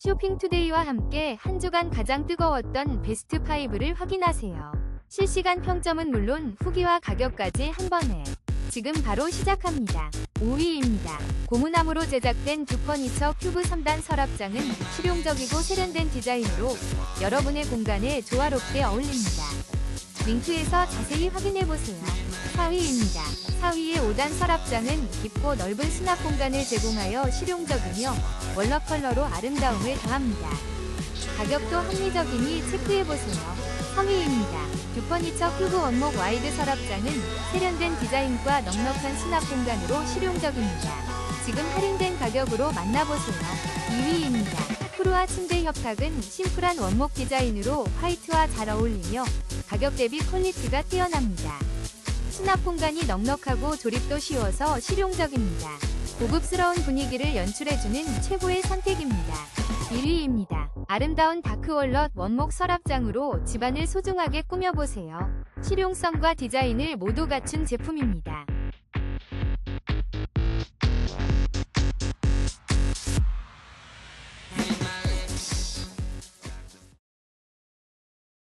쇼핑투데이와 함께 한 주간 가장 뜨거웠던 베스트 5를 확인하세요. 실시간 평점은 물론 후기와 가격까지 한 번에 지금 바로 시작합니다. 5위입니다. 고무나무로 제작된 듀퍼니처 큐브 3단 서랍장은 실용적이고 세련된 디자인으로 여러분의 공간에 조화롭게 어울립니다. 링크에서 자세히 확인해보세요. 4위입니다. 4위의 5단 서랍장은 깊고 넓은 수납 공간을 제공하여 실용적이며 월러 컬러로 아름다움을 더합니다. 가격도 합리적이니 체크해보세요. 3위입니다. 듀퍼니처 큐브 원목 와이드 서랍장은 세련된 디자인과 넉넉한 수납 공간으로 실용적입니다. 지금 할인된 가격으로 만나보세요. 2위입니다. 프루아 침대 협탁은 심플한 원목 디자인으로 화이트와 잘 어울리며 가격 대비 퀄리티가 뛰어납니다. 수납 공간이 넉넉하고 조립도 쉬워서 실용적입니다. 고급스러운 분위기를 연출해주는 최고의 선택입니다. 1위입니다. 아름다운 다크월넛 원목 서랍장으로 집안을 소중하게 꾸며보세요. 실용성과 디자인을 모두 갖춘 제품입니다.